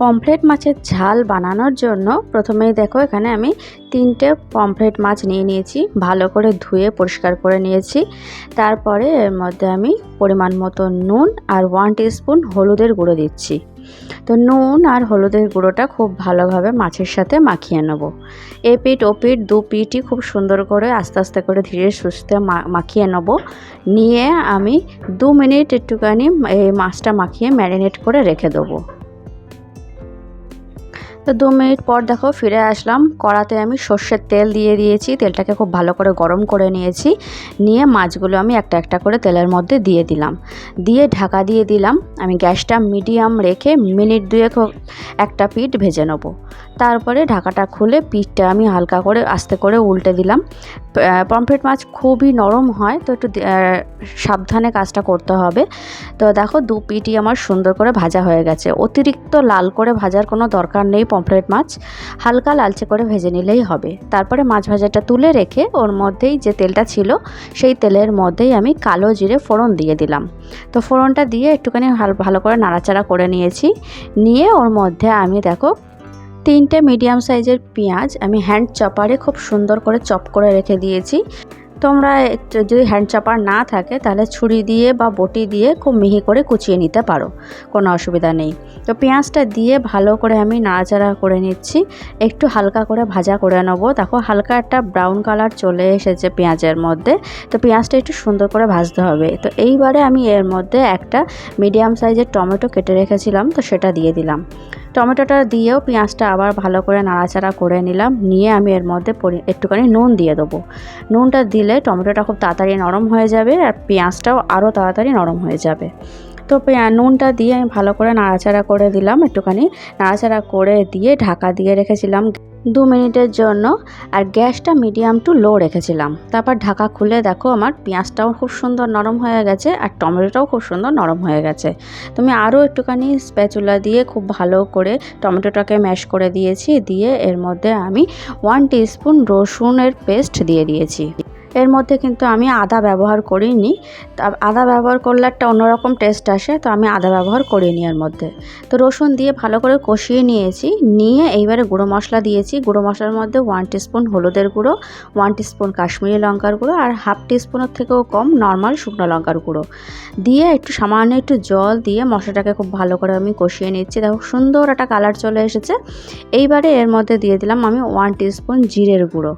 Pomfret মাছের ঝাল বানানোর জন্য প্রথমেই দেখো এখানে আমি তিনটে পমফ্রেট মাছ নিয়ে নিয়েছি, ভালো করে ধুয়ে পরিষ্কার করে নিয়েছি। তারপরে এর মধ্যে আমি পরিমাণ মতো নুন আর ওয়ান স্পুন হলুদের গুঁড়ো দিচ্ছি। তো নুন আর হলুদের গুঁড়োটা খুব ভালোভাবে মাছের সাথে মাখিয়ে নেব। এ পিঠ ও পিঠ দু পিঠই খুব সুন্দর করে আস্তে আস্তে করে ধীরে সুস্থে মাখিয়ে নেব। নিয়ে আমি দু মিনিট একটুখানি এই মাছটা মাখিয়ে ম্যারিনেট করে রেখে দেবো। তো দু মিনিট পর দেখো ফিরে আসলাম। কড়াতে আমি সর্ষের তেল দিয়ে দিয়েছি। তেলটাকে খুব ভালো করে গরম করে নিয়েছি। নিয়ে মাছগুলো আমি একটা একটা করে তেলের মধ্যে দিয়ে দিলাম। দিয়ে ঢাকা দিয়ে দিলাম। আমি গ্যাসটা মিডিয়াম রেখে মিনিট দুয়েক একটা পিঠ ভেজে নেব। তারপরে ঢাকাটা খুলে পিঠটা আমি হালকা করে আস্তে করে উল্টে দিলাম। পমফ্রেট মাছ খুবই নরম হয়, তো একটু সাবধানে কাজটা করতে হবে। তো দেখো দু পিঠই আমার সুন্দর করে ভাজা হয়ে গেছে। অতিরিক্ত লাল করে ভাজার কোনো দরকার নেই পমফ্রেট মাছ হালকা লালচে করে ভেজে নিলেই হবে। তারপরে মাছ ভাজাটা তুলে রেখে ওর মধ্যেই যে তেলটা ছিল, সেই তেলের মধ্যেই আমি কালো জিরে ফোড়ন দিয়ে দিলাম। তো ফোড়নটা দিয়ে একটুখানি ভালো করে নাড়াচাড়া করে নিয়েছি। নিয়ে ওর মধ্যে আমি দেখো তিনটে মিডিয়াম সাইজের পেঁয়াজ আমি হ্যান্ড চপারে খুব সুন্দর করে চপ করে রেখে দিয়েছি। তোমরা যদি হ্যান্ড চপার না থাকে, তাহলে ছুরি দিয়ে বা বটি দিয়ে খুব মিহি করে কুচিয়ে নিতে পারো, কোনো অসুবিধা নেই। তো পেঁয়াজটা দিয়ে ভালো করে আমি নাড়াচাড়া করে নিচ্ছি, একটু হালকা করে ভাজা করে নেব। দেখো, হালকা একটা ব্রাউন কালার চলে এসেছে পেঁয়াজের মধ্যে, তো পেঁয়াজটা একটু সুন্দর করে ভাজতে হবে। তো এইবারে আমি এর মধ্যে একটা মিডিয়াম সাইজের টমেটো কেটে রেখেছিলাম, তো সেটা দিয়ে দিলাম। টমেটোটা দিয়েও পেঁয়াজটা আবার ভালো করে নাড়াচাড়া করে নিলাম, নিয়ে আমি এর মধ্যে একটুখানি নুন দিয়ে দেবো। নুনটা দিলে টমেটোটা খুব তাড়াতাড়ি নরম হয়ে যাবে আর পেঁয়াজটাও আরও তাড়াতাড়ি নরম হয়ে যাবে। তো নুনটা দিয়ে আমি ভালো করে নাড়াচাড়া করে দিলাম একটুখানি। নাড়াচাড়া করে দিয়ে ঢাকা দিয়ে রেখেছিলাম দু মিনিটের জন্য আর গ্যাসটা মিডিয়াম টু লো রেখেছিলাম। তারপর ঢাকা খুলে দেখো আমার পেঁয়াজটাও খুব সুন্দর নরম হয়ে গেছে আর টমেটোটাও খুব সুন্দর নরম হয়ে গেছে। তুমি আরও একটুখানি স্প্যাচুলা দিয়ে খুব ভালো করে টমেটোটাকে ম্যাশ করে দিয়েছি। দিয়ে এর মধ্যে আমি ওয়ান টিস্পুন রসুনের পেস্ট দিয়ে দিয়েছি। এর মধ্যে কিন্তু আমি আদা ব্যবহার করিনি। আদা ব্যবহার করলে একটা অন্যরকম টেস্ট আসে, তো আমি আদা ব্যবহার করিনি এর মধ্যে। তো রসুন দিয়ে ভালো করে কষিয়ে নিয়েছি, নিয়ে এইবারে গুঁড়ো মশলা দিয়েছি। গুঁড়ো মশলার মধ্যে ওয়ান টিস্পুন হলুদের গুঁড়ো ওয়ান টিস্পুন কাশ্মীরি লঙ্কার গুঁড়ো আর হাফ টিস্পুনের থেকেও কম নর্মাল শুকনো লঙ্কার গুঁড়ো। দিয়ে একটু সামান্য একটু জল দিয়ে মশলাটাকে খুব ভালো করে আমি কষিয়ে নিচ্ছি। দেখো সুন্দর একটা কালার চলে এসেছে। এইবারে এর মধ্যে দিয়ে দিলাম আমি ওয়ান টিস্পুন জিরের গুঁড়ো।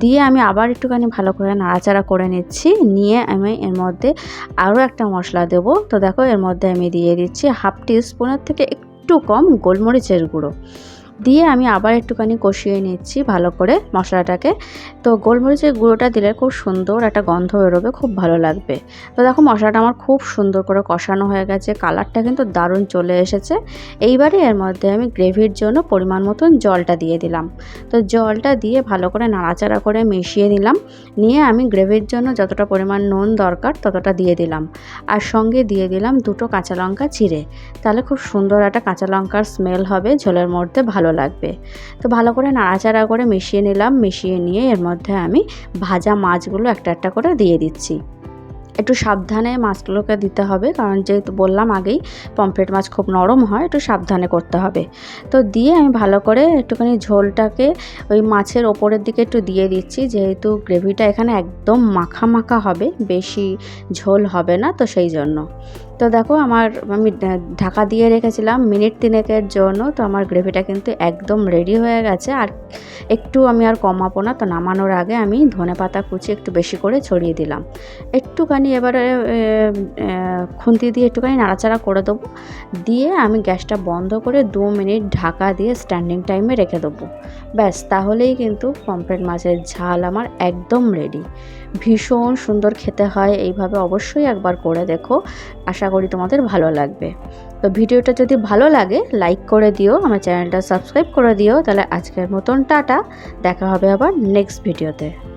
দিয়ে আমি আবার একটুখানি ভালো করে নাড়াচাড়া করে নিচ্ছি। নিয়ে আমি এর মধ্যে আরও একটা মশলা দেব। তো দেখো এর মধ্যে আমি দিয়ে দিচ্ছি হাফ টি স্পুনের থেকে একটু কম গোলমরিচের গুঁড়ো। দিয়ে আমি আবার একটুখানি কষিয়ে নিচ্ছি ভালো করে মশলাটাকে। তো গোলমরিচের গুঁড়োটা দিলে খুব সুন্দর একটা গন্ধ বেরোবে, খুব ভালো লাগবে। তো দেখো মশলাটা আমার খুব সুন্দর করে কষানো হয়ে গেছে, কালারটা কিন্তু দারুণ চলে এসেছে। এইবারে এর মধ্যে আমি গ্রেভির জন্য পরিমাণ মতন জলটা দিয়ে দিলাম। তো জলটা দিয়ে ভালো করে নাড়াচাড়া করে মিশিয়ে নিলাম। নিয়ে আমি গ্রেভির জন্য যতটা পরিমাণ নুন দরকার ততটা দিয়ে দিলাম। আর সঙ্গে দিয়ে দিলাম দুটো কাঁচা লঙ্কা চিড়ে তাহলে খুব সুন্দর একটা কাঁচা লঙ্কার স্মেল হবে ঝোলের মধ্যে, ভালো লাগবে। তো ভালো করে নাড়াচাড়া করে মিশিয়ে নিলাম। মিশিয়ে নিয়ে এর মধ্যে আমি ভাজা মাছগুলো একটা একটা করে দিয়ে দিচ্ছি। একটু সাবধানে মাছগুলোকে দিতে হবে, কারণ যেহেতু বললাম আগেই পমফ্রেট মাছ খুব নরম হয়, একটু সাবধানে করতে হবে। তো দিয়ে আমি ভালো করে একটুখানি ঝোলটাকে ওই মাছের ওপরের দিকে একটু দিয়ে দিচ্ছি, যেহেতু গ্রেভিটা এখানে একদম মাখা মাখা হবে, বেশি ঝোল হবে না, তো সেই জন্য। তো দেখো আমার আমি ঢাকা দিয়ে রেখেছিলাম মিনিট তিনেকের জন্য, তো আমার গ্রেভিটা কিন্তু একদম রেডি হয়ে গেছে। আর একটু আমি আর কমাবো না, তো নামানোর আগে আমি ধনে পাতা কুচি একটু বেশি করে ছড়িয়ে দিলাম। একটুখানি এবারে খুন্তি দিয়ে একটুখানি নাড়াচাড়া করে দেবো। দিয়ে আমি গ্যাসটা বন্ধ করে দু মিনিট ঢাকা দিয়ে স্ট্যান্ডিং টাইমে রেখে দেবো। ব্যাস, তাহলেই কিন্তু পমফ্রেট মাছের ঝাল আমার একদম রেডি ভীষণ সুন্দর খেতে হয়, এইভাবে অবশ্যই একবার করে দেখো। আশা করি তোমাদের ভালো লাগবে। তো ভিডিওটা যদি ভালো লাগে লাইক করে দিও, আমার চ্যানেলটা সাবস্ক্রাইব করে দিও। তাহলে আজকের মতন টাটা, দেখা হবে আবার নেক্সট ভিডিওতে